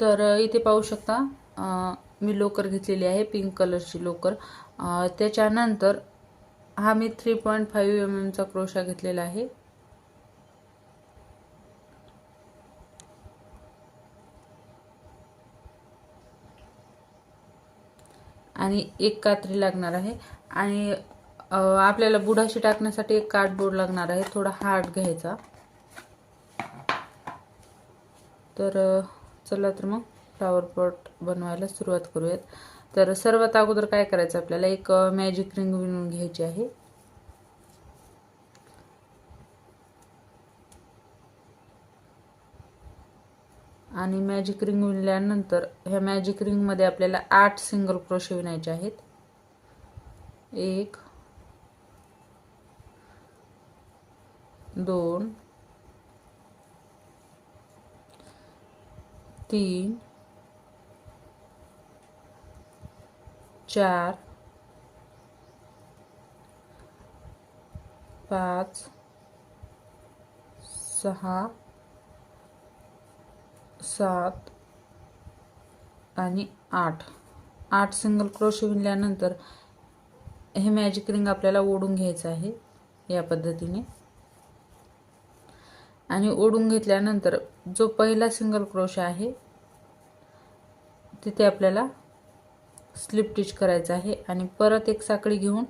तर इथे पाहू शकता मी लोकर घेतलेली आहे पिंक कलरची लोकर. त्याच्यानंतर हा मी थ्री पॉईंट फाईव्ह एम एमचा क्रोशा घेतलेला आहे. आणि एक कात्री लागणार आहे. आणि आपल्याला बुडाशी टाकण्यासाठी एक कार्डबोर्ड लागणार आहे थोडा हार्ड घ्यायचा. तर चला तर मग फ्लावर पॉट बनवायला सुरुवात करूयात. तर सर्वात अगोदर काय करायचं आपल्याला? एक मॅजिक रिंग विणून घ्यायची आहे. आणि मॅजिक रिंग विणल्यानंतर ह्या मॅजिक रिंगमध्ये आपल्याला आठ सिंगल क्रोशे विणायचे आहेत. एक दोन तीन चार पाच सहा सात आणि आठ. आठ सिंगल क्रोशे विणल्यानंतर हे मॅजिक रिंग आपल्याला ओढून घ्यायचं आहे या पद्धतीने. आणि ओढून घेतल्यानंतर जो पहिला सिंगल क्रोशा आहे तिथे आपल्याला स्लिप टिच करायचं आहे आणि परत एक साखळी घेऊन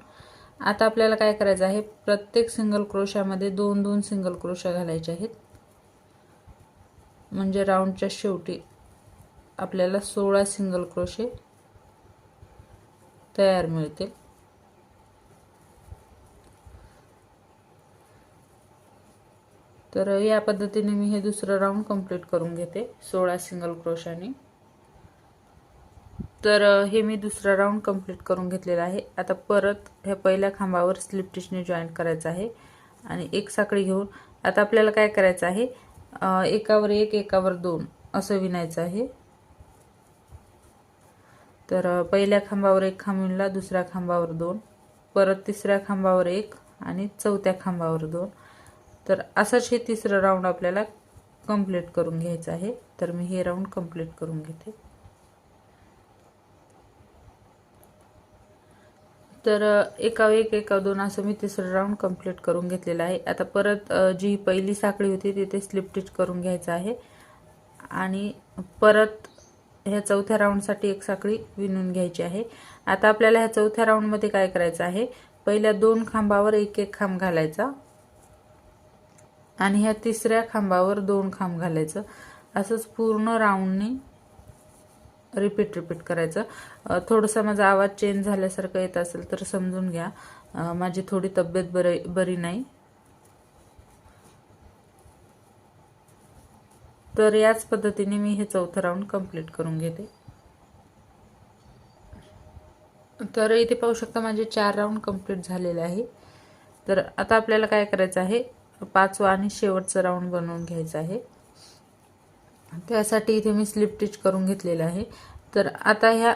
आता आपल्याला काय करायचं आहे प्रत्येक सिंगल क्रोशामध्ये दोन दोन सिंगल क्रोशा घालायचे आहेत. म्हणजे राऊंडच्या शेवटी आपल्याला सोळा सिंगल क्रोशे तयार मिळतील. तर या पद्धतीने मी हे दुसरं राऊंड कंप्लीट करून घेते सोळा सिंगल क्रोशाने तर हे मी दुसरा राऊंड कंप्लीट करून घेतलेला आहे. आता परत ह्या पहिल्या खांबावर स्लिप टिचने जॉईंट करायचं आहे. आणि एक साखळी घेऊन आता आपल्याला काय करायचं आहे? एकावर एक एकावर दोन असं विणायचं आहे. तर पहिल्या खांबावर एक खांब विणला दुसऱ्या खांबावर दोन. परत तिसऱ्या खांबावर एक आणि चौथ्या खांबावर दोन. तर असंच हे तिसरं राऊंड आपल्याला कंप्लीट करून घ्यायचं आहे. तर मी हे राऊंड कंप्लीट करून घेते. तर एका एक एका दोन असं मी तिसरं राऊंड कंप्लीट करून घेतलेलं आहे. आता परत जी पहिली साखळी होती तिथे स्लिप स्टिच करून घ्यायचं आहे. आणि परत ह्या चौथ्या राऊंडसाठी एक साखळी विणून घ्यायची आहे. आता आपल्याला ह्या चौथ्या राऊंडमध्ये काय करायचं आहे? पहिल्या दोन खांबावर एक एक खांब घालायचा. आणि ह्या तिसऱ्या खांबावर दोन खांब घालायचं. असंच पूर्ण राऊंडने रिपीट रिपीट करायचं. थोडंसं माझा आवाज चेंज झाल्यासारखं येत असेल तर समजून घ्या. माझी थोडी तब्येत बरी बरी नाही. तर याच पद्धतीने मी हे चौथं राऊंड कंप्लीट करून घेते. तर इथे पाहू शकता माझे चार राऊंड कंप्लीट झालेले आहे. तर आता आपल्याला काय करायचं आहे? पाचवा आणि शेवटचं राऊंड बनवून घ्यायचं आहे. त्यासाठी इथे मी स्लिप टिच करून घेतलेलं आहे. तर आता ह्या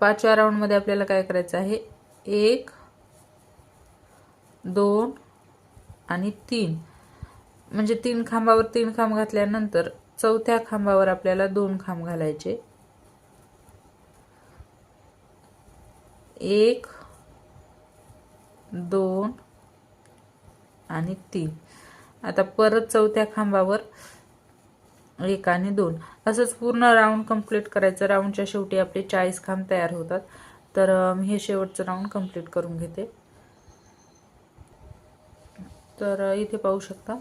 पाचव्या राऊंडमध्ये आपल्याला काय करायचं आहे? एक दोन आणि तीन. म्हणजे तीन खांबावर तीन खांब घातल्यानंतर चौथ्या खांबावर आपल्याला दोन खांब घालायचे. एक दोन आणि तीन. आता परत चौथ्या खांबावर एक आणि दोन. असंच पूर्ण राऊंड कंप्लीट करायचं. राऊंडच्या शेवटी आपले चाळीस खांब तयार होतात. तर मी हे शेवटचं राऊंड कंप्लीट करून घेते. तर इथे पाहू शकता.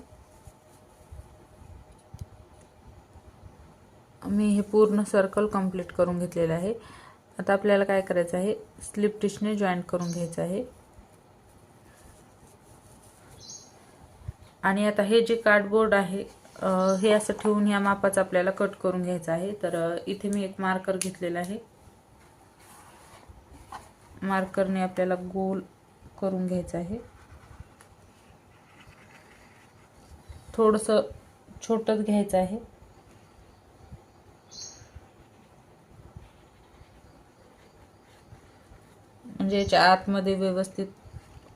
मी हे पूर्ण सर्कल कंप्लीट करून घेतलेलं आहे. आता आपल्याला काय करायचं आहे? स्लिप टिचने जॉईंट करून घ्यायचं आहे. आणि आता हे जे कार्डबोर्ड आहे हे असं ठेवून या मापाचं आपल्याला कट करून घ्यायचं आहे. तर इथे मी एक मार्कर घेतलेला आहे. मार्करने आपल्याला गोल करून घ्यायचं आहे. थोडंसं छोटंच घ्यायचं आहे. म्हणजे याच्या आतमध्ये व्यवस्थित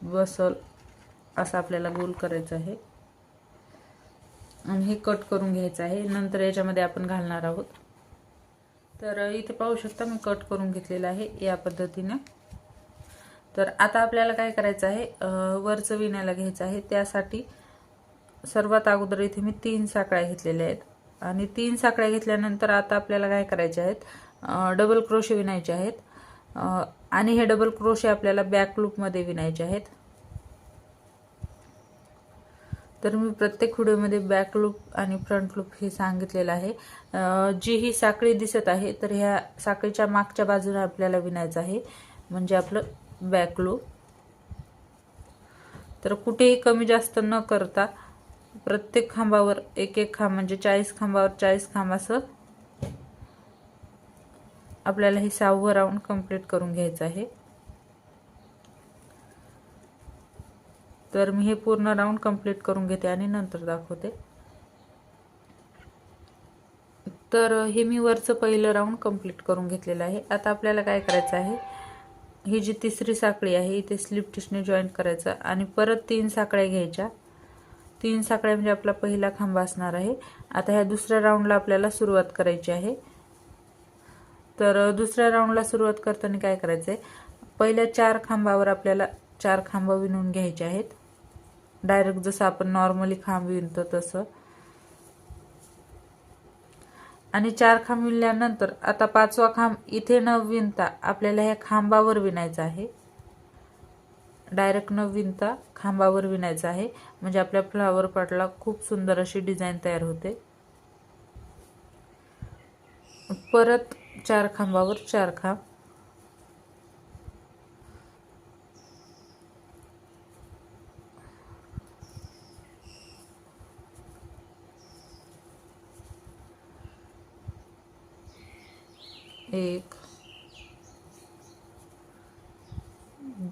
बसल असं आपल्याला गोल करायचं आहे. आणि हे कट करून घ्यायचं आहे. नंतर याच्यामध्ये आपण घालणार आहोत. तर इथे पाहू शकता मी कट करून घेतलेला आहे या पद्धतीने. तर आता आपल्याला काय करायचं आहे? वरचं विणायला घ्यायचं आहे. त्यासाठी सर्वात अगोदर इथे मी तीन साकळ्या घेतलेल्या आहेत. आणि तीन साकळ्या घेतल्यानंतर आता आपल्याला काय करायचे आहेत? डबल क्रोशे विणायचे आहेत. आणि हे डबल क्रोशे आपल्याला बॅक लूपमध्ये विणायचे आहेत. तर मी प्रत्येक व्हिडिओमध्ये बॅक लूप आणि फ्रंट लूप हे सांगितलेलं आहे. जी ही साखळी दिसत आहे तर ह्या साखळीच्या मागच्या बाजूला आपल्याला विणायचं आहे. म्हणजे आपलं बॅक लूप तर कुठेही कमी जास्त न करता प्रत्येक खांबावर एक एक खांब म्हणजे चाळीस खांबावर चाळीस खांब असं आपल्याला हे सहावं राऊंड कंप्लीट करून घ्यायचं आहे. तर मी हे पूर्ण राऊंड कंप्लीट करून घेते आणि नंतर दाखवते. तर हे मी वरचं पहिलं राऊंड कंप्लीट करून घेतलेलं आहे. आता आपल्याला काय करायचं आहे? ही जी तिसरी साखळी आहे इथे स्लिप टिशने जॉईंट करायचं आणि परत तीन साखळ्या घ्यायच्या. तीन साखळ्या म्हणजे आपला पहिला खांबा असणार आहे. आता ह्या दुसऱ्या राऊंडला आपल्याला सुरुवात करायची आहे. तर दुसऱ्या राऊंडला सुरुवात करताना काय करायचं आहे पहिल्या चार खांबावर आपल्याला चार खांब विणून घ्यायचे आहेत. डायरेक्ट जसं आपण नॉर्मली खांब विणतो तसं. आणि चार खांब विणल्यानंतर आता पाचवा खांब इथे न विणता आपल्याला ह्या खांबावर विणायचा आहे. डायरेक्ट न विणता खांबावर विणायचा आहे. म्हणजे आपल्या फ्लावर पॉटला खूप सुंदर अशी डिझाईन तयार होते. परत चार खांबावर चार खांब. एक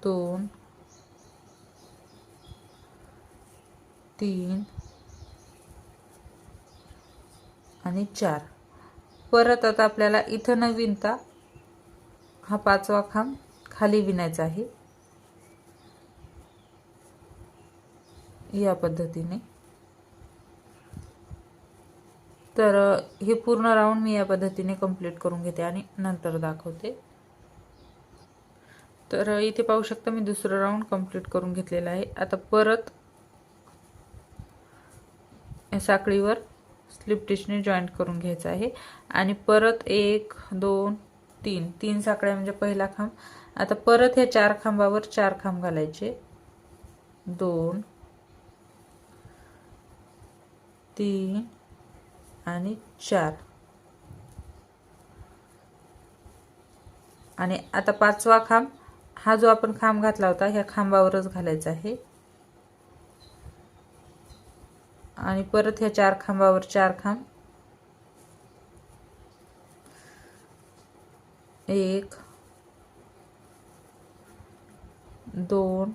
दोन तीन आणि चार. परत आता आपल्याला इथं न विणता हा पाचवा खांब खाली विणायचा आहे. या पद्धतीने. तर हे पूर्ण राऊंड मी या पद्धतीने कंप्लीट करून घेते आणि नंतर दाखवते. तर इथे पाहू शकता मी दुसरं राऊंड कंप्लीट करून घेतलेलं आहे. आता परत या साखळीवर स्लिप टिशने जॉईंट करून घ्यायचं आहे. आणि परत एक दोन तीन. तीन साखळ्या म्हणजे पहिला खांब. आता परत ह्या चार खांबावर चार खांब घालायचे. दोन तीन आणि चार. आणि आता पाचवा खांब हा जो आपण खांब घातला होता ह्या खांबावरच घालायचा आहे. आणि परत ह्या चार खांबावर चार खांब. एक दोन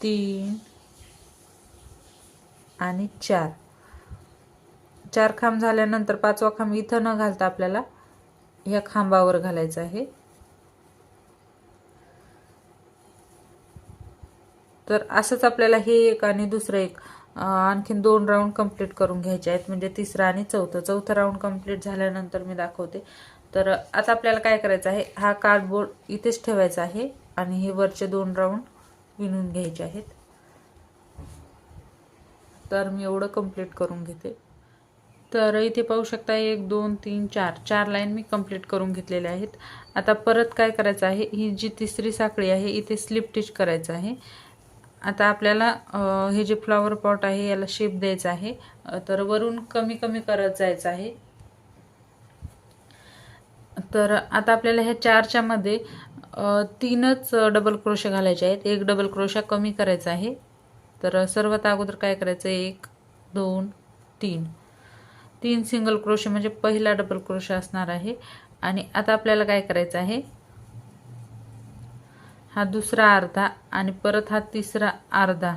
तीन आणि चार. चार खांब झाल्यानंतर पाचवा खांब इथं न घालता आपल्याला ह्या खांबावर घालायचं आहे. तर असंच आपल्याला हे एक आणि दुसरं एक आणखीन दोन राऊंड कंप्लीट करून घ्यायचे आहेत. म्हणजे तिसरा आणि चौथं. चौथं राऊंड कंप्लीट झाल्यानंतर मी दाखवते. तर आता आपल्याला काय करायचं आहे? हा कार्डबोर्ड इथेच ठेवायचा आहे आणि हे वरचे दोन राऊंड विणून घ्यायचे आहेत. तर मी एवढं कंप्लीट करून घेते. तर इथे पाहू शकता एक दोन तीन चार चार लाईन मी कंप्लीट करून घेतलेल्या आहेत. आता परत काय करायचं आहे? ही जी तिसरी साखळी आहे इथे स्लिप स्टिच करायचं आहे. आता आपल्याला हे जे फ्लॉवर पॉट आहे याला शेप द्यायचा आहे. तर वरून कमी कमी करत जायचं आहे. तर आता आपल्याला ह्या चारच्या मध्ये तीनच डबल क्रोशा घालायचे आहेत. एक डबल क्रोशा कमी करायचा आहे. तर सर्वात अगोदर काय करायचं? एक दोन तीन. तीन सिंगल क्रोशे म्हणजे पहिला डबल क्रोशा असणार आहे. आणि आता आपल्याला काय करायचं आहे? हा दुसरा अर्धा आणि परत हा तिसरा अर्धा.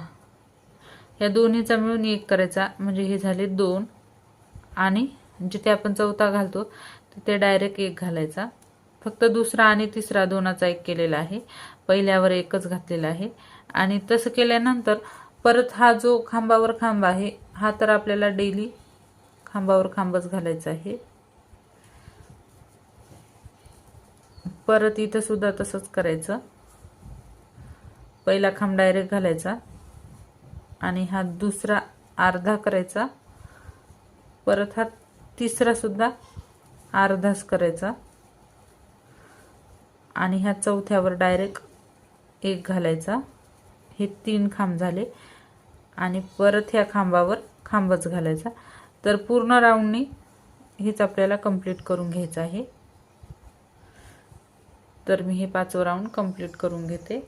या दोन्हीचा मिळून एक करायचा. म्हणजे हे झाले दोन. आणि जिथे आपण चौथा घालतो तिथे डायरेक्ट एक घालायचा. फक्त दुसरा आणि तिसरा दोनाचा एक केलेला आहे. पहिल्यावर एकच घातलेला आहे. आणि तसं केल्यानंतर परत हा जो खांबावर खांब आहे हा तर आपल्याला डेली खांबावर खांबच घालायचा आहे. परत इथं सुद्धा तसंच करायचं. पहिला खांब डायरेक्ट घालायचा आणि हा दुसरा अर्धा करायचा. परत हा तिसरा सुद्धा अर्धाच करायचा. आणि ह्या चौथ्यावर डायरेक्ट एक घालायचा. हे तीन खांब झाले. आणि परत ह्या खांबावर खांबच घालायचा. तर पूर्ण राऊंडनी हेच आपल्याला कंप्लीट करून घ्यायचं आहे. तर मी हे पाचवं राऊंड कंप्लीट करून घेते.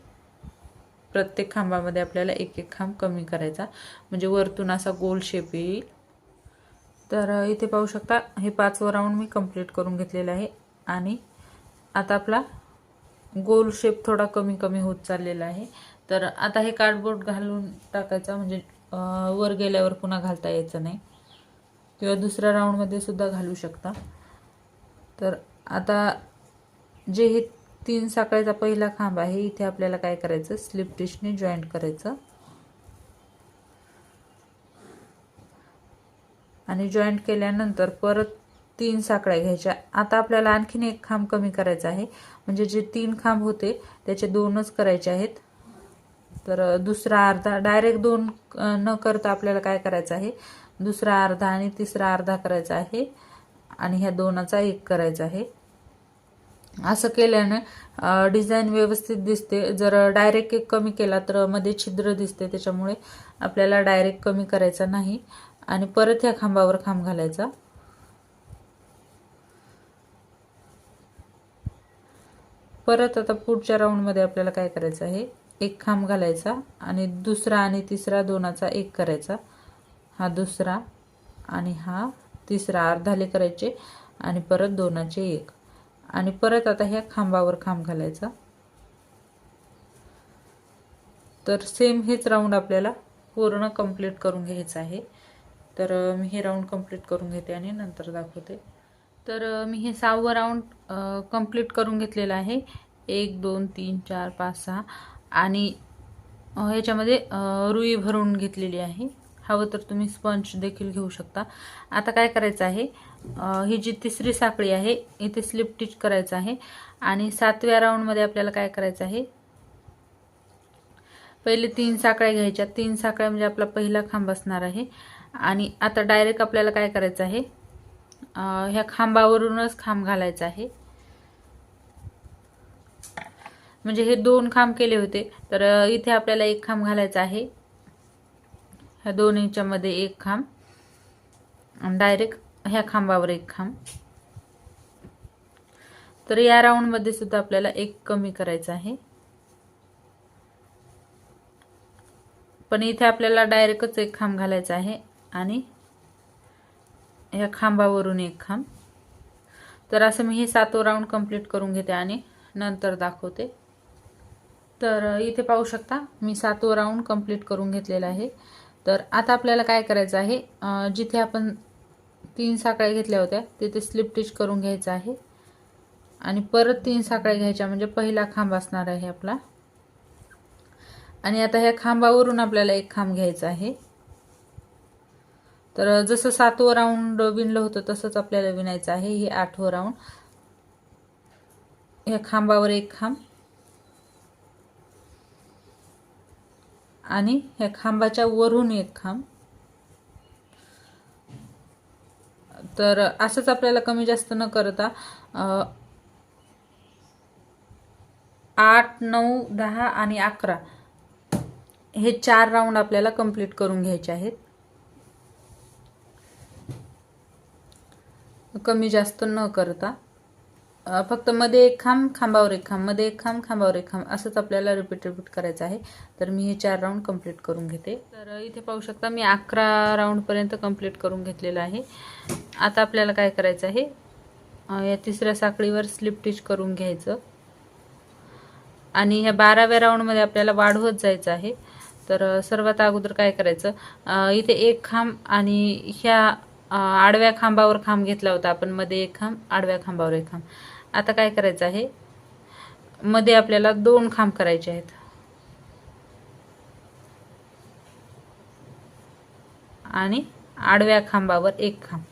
प्रत्येक खांबामध्ये आपल्याला एक एक खांब कमी करायचा. म्हणजे वरतून असा गोल शेप येईल. तर इथे पाहू शकता हे पाचवं राऊंड मी कंप्लीट करून घेतलेलं आहे. आणि आता आपला गोल शेप थोडा कमी कमी होत चाललेला आहे. तर आता हे कार्डबोर्ड घालून टाकायचा म्हणजे वर गेल्यावर पुन्हा घालता यायचं नाही. किंवा दुसऱ्या राऊंडमध्ये सुद्धा घालू शकता. तर आता जे हे तीन साखळीचा पहिला खांब आहे इथे आपल्याला काय करायचं? स्लिप डिशने जॉईंट करायचं. आणि जॉईंट केल्यानंतर परत तीन साखळ्या घ्यायच्या. आता आपल्याला आणखीन एक खांब कमी करायचा आहे. म्हणजे जे तीन खांब होते त्याचे दोनच करायचे आहेत. तर दुसरा अर्धा डायरेक्ट दोन न करता आपल्याला काय करायचं आहे? दुसरा अर्धा आणि तिसरा अर्धा करायचा आहे आणि ह्या दोनाचा एक करायचा आहे. असं केल्याने डिझाईन व्यवस्थित दिसते. जर डायरेक्ट एक कमी केला तर मध्ये छिद्र दिसते त्याच्यामुळे आपल्याला डायरेक्ट कमी करायचा नाही. आणि परत ह्या खांबावर खांब घालायचा. परत आता पुढच्या राऊंडमध्ये आपल्याला काय करायचं आहे? एक खांब घालायचा आणि दुसरा आणि तिसरा दोनाचा एक करायचा. हा दुसरा आणि हा तिसरा अर्धाले करायचे आणि परत दोनाचे एक. आणि परत आता ह्या खांबावर खांब घालायचा. तर सेम हेच राऊंड आपल्याला पूर्ण कंप्लीट करून घ्यायचं आहे. तर मी हे राऊंड कंप्लीट करून घेते आणि नंतर दाखवते. तर मी हे सहावं राऊंड कंप्लीट करून घेतलेलं आहे. एक दोन तीन चार पाच सहा आणि ह्याच्यामध्ये रुई भरून घेतलेली आहे. हवं तर तुम्ही स्पंज देखील घेऊ शकता. आता काय करायचं आहे? ही जी तिसरी साखळी आहे इथे स्लिप टिच करायचं आहे. आणि सातव्या राऊंडमध्ये आपल्याला काय करायचं आहे? पहिले तीन साखळ्या घ्यायच्या. तीन साखळ्या म्हणजे आपला पहिला खांब असणार आहे. आणि आता डायरेक्ट आपल्याला काय करायचं आहे? ह्या खांबावरूनच खांब घालायचा आहे. म्हणजे हे दोन खांब केले होते. तर इथे आपल्याला एक खांब घालायचा आहे. ह्या दोन मध्ये एक खांब. आणि डायरेक्ट ह्या खांबावर एक खांब. तर या राऊंडमध्ये सुद्धा आपल्याला एक कमी करायचं आहे. पण इथे आपल्याला डायरेक्टच एक खांब घालायचा आहे आणि ह्या खांबावरून एक खांब. तर असं मी हे सातो राऊंड कंप्लीट करून घेते आणि नंतर दाखवते. तर इथे पाहू शकता मी सातवं राऊंड कंप्लीट करून घेतलेला आहे. तर आता आपल्याला काय करायचं आहे जिथे आपण तीन साखळ्या घेतल्या होत्या तिथे स्लिप टिच करून घ्यायचं आहे. आणि परत तीन साखळ्या घ्यायच्या म्हणजे पहिला खांब असणार आहे आपला. आणि आता ह्या खांबावरून आपल्याला एक खांब घ्यायचा आहे. तर जसं सातवं राऊंड विणलं होतं तसंच आपल्याला विणायचं आहे हे आठवं राऊंड ह्या खांबावर एक खांब. आणि ह्या खांबाच्या वरून एक खांब. तर असंच आपल्याला कमी जास्त न करता आठ नऊ दहा आणि अकरा हे चार राऊंड आपल्याला कंप्लीट करून घ्यायचे आहेत. कमी जास्त न करता. फक्त मध्ये एक खांब खांबावर एक खांबमध्ये एक खांब खांबावर एक खांब असंच आपल्याला रिपीट रिपीट करायचं आहे. तर मी हे चार राऊंड कंप्लीट करून घेते. तर इथे पाहू शकता मी अकरा राऊंडपर्यंत कंप्लीट करून घेतलेलं आहे. आता आपल्याला काय करायचं आहे? या तिसऱ्या साखळीवर स्लिप टिच करून घ्यायचं. आणि ह्या बाराव्या राऊंडमध्ये आपल्याला वाढवत जायचं आहे. तर सर्वात अगोदर काय करायचं? इथे एक खांब आणि ह्या आडव्या खांबावर खांब घेतला होता आपण. मध्ये एक खांब आडव्या खांबावर एक खांब. आता काय करायचं आहे? मध्ये आपल्याला दोन खांब करायचे आहेत. आणि आडव्या खांबावर एक खांब.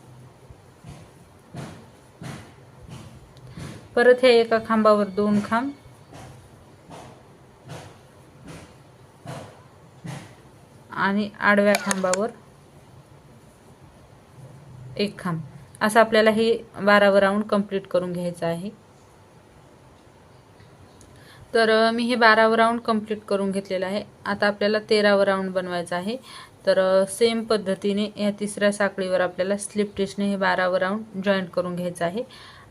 परत ह्या एका खांबावर दोन खांब. आणि आडव्या खांबावर एक खांब. असं आपल्याला हे बारावं राऊंड कंप्लीट करून घ्यायचं आहे. तर मी हे बारावं राऊंड कंप्लीट करून घेतलेलं आहे. आता आपल्याला तेरावं राऊंड बनवायचं आहे. तर सेम पद्धतीने या तिसऱ्या साखळीवर आपल्याला स्लिप टिशने हे बारावं राऊंड जॉईंट करून घ्यायचं आहे.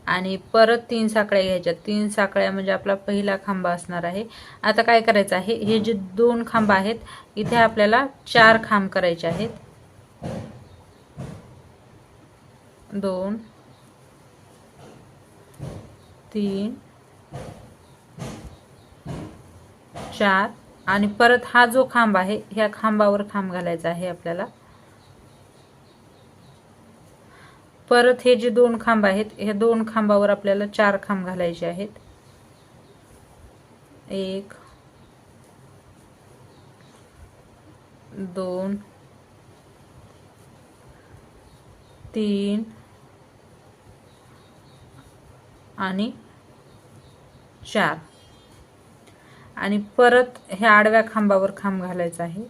आणि परत तीन साखळ्या घ्यायच्या. तीन साखळ्या म्हणजे आपला पहिला खांबा असणार आहे. आता काय करायचं आहे? हे जे दोन खांब आहेत इथे आपल्याला चार खांब करायचे आहेत. दोन तीन चार आणि परत हा जो खांब आहे ह्या खांबावर खांब घालायचा आहे आपल्याला. परत हे जे दोन खांब आहेत ह्या दोन खांबावर आपल्याला चार खांब घालायचे आहेत. एक दोन तीन आणि चार आणि परत ह्या आडव्या खांबावर खांब घालायचा आहे.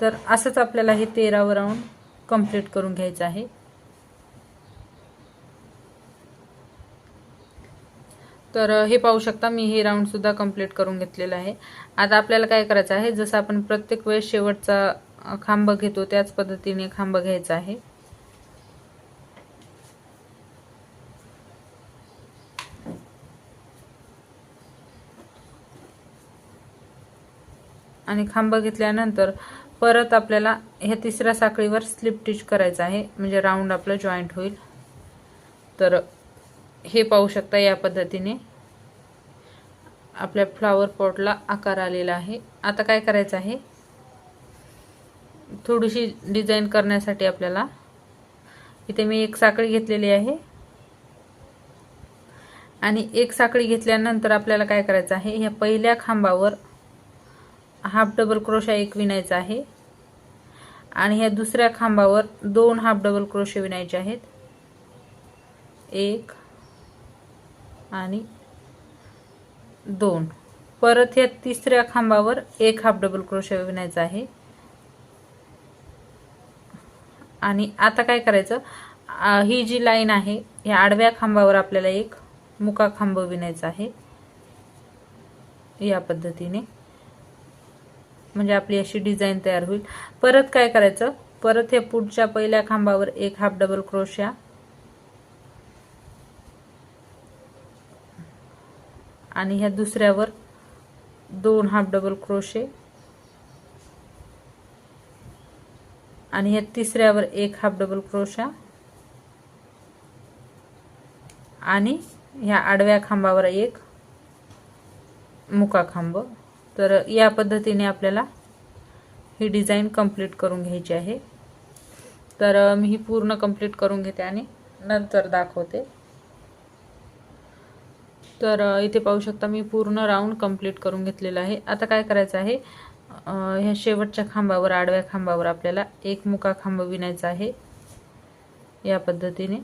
तर असंच आपल्याला हे तेरावं राऊंड कंप्लीट करून घ्यायचं आहे. तर हे पाहू शकता मी हे राऊंड सुद्धा कंप्लीट करून घेतलेलं आहे. आता आपल्याला काय करायचं आहे? जसं आपण प्रत्येक वेळेस शेवटचा खांब घेतो त्याच पद्धतीने खांब घ्यायचा आहे. आणि खांब घेतल्यानंतर परत आपल्याला ह्या तिसऱ्या साखळीवर स्लिप टिच करायचं आहे. म्हणजे राऊंड आपलं जॉईंट होईल. तर हे पाहू शकता या पद्धतीने. आपल्या फ्लावर पॉटला आकार आलेला आहे. आता काय करायचं आहे? थोडीशी डिझाईन करण्यासाठी आपल्याला इथे मी एक साखळी घेतलेली आहे. आणि एक साखळी घेतल्यानंतर आपल्याला काय करायचं आहे? ह्या पहिल्या खांबावर हाफ डबल क्रोशा एक विणायचा आहे. आणि ह्या दुसऱ्या खांबावर दोन हाफ डबल क्रोशे विणायचे आहेत. एक आणि दोन. परत ह्या तिसऱ्या खांबावर एक हाफ डबल क्रोशे विणायचा आहे. आणि आता काय करायचं? ही जी लाईन आहे ह्या आडव्या खांबावर आपल्याला एक मुका खांब विणायचा आहे. या पद्धतीने. म्हणजे आपली अशी डिझाईन तयार होईल. परत काय करायचं? परत हे पुढच्या पहिल्या खांबावर एक हाफ डबल क्रोशा आणि ह्या दुसऱ्यावर दोन हाफ डबल क्रोशे आणि ह्या तिसऱ्यावर एक हाफ डबल क्रोशा आणि ह्या आडव्या खांबावर एक मुका खांब. तर या पद्धतीने आपल्याला ही डिझाईन कंप्लीट करून घ्यायची आहे. तर मी ही पूर्ण कंप्लीट करून घेते आणि नंतर दाखवते. तर इथे पाहू शकता मी पूर्ण राऊंड कंप्लीट करून घेतलेलं आहे. आता काय करायचं आहे? ह्या शेवटच्या खांबावर आडव्या खांबावर आपल्याला एक मुका खांब विणायचा आहे. या पद्धतीने.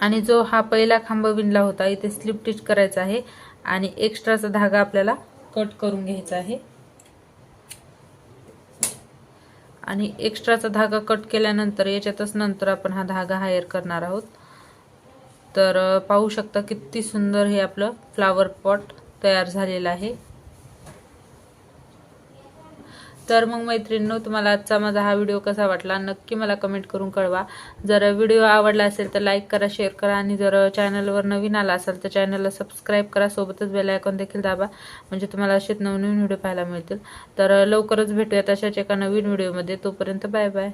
आणि जो हा पहिला खांब विणला होता इथे स्लिप टिच करायचा आहे आणि एक्स्ट्राचा धागा आपल्याला कट करून घ्यायचा आहे. आणि एक्स्ट्राचा धागा कट केल्यानंतर याच्यातच नंतर आपण हा धागा हायर करणार आहोत. तर पाहू शकता किती सुंदर हे आपलं फ्लावर पॉट तयार झालेलं आहे. तर मग मैत्रिणींनो तुम्हाला आजचा माझा हा व्हिडिओ कसा वाटला नक्की मला कमेंट करून कळवा. जर व्हिडिओ आवडला असेल तर लाईक करा शेअर करा आणि जर चॅनलवर नवीन आला असेल तर चॅनलला सबस्क्राईब करा. सोबतच बेल आयकॉन देखील दाबा म्हणजे तुम्हाला असेच नवनवीन व्हिडिओ पाहायला मिळतील. तर लवकरच भेटूयात अशाच एका नवीन व्हिडिओमध्ये तोपर्यंत बाय बाय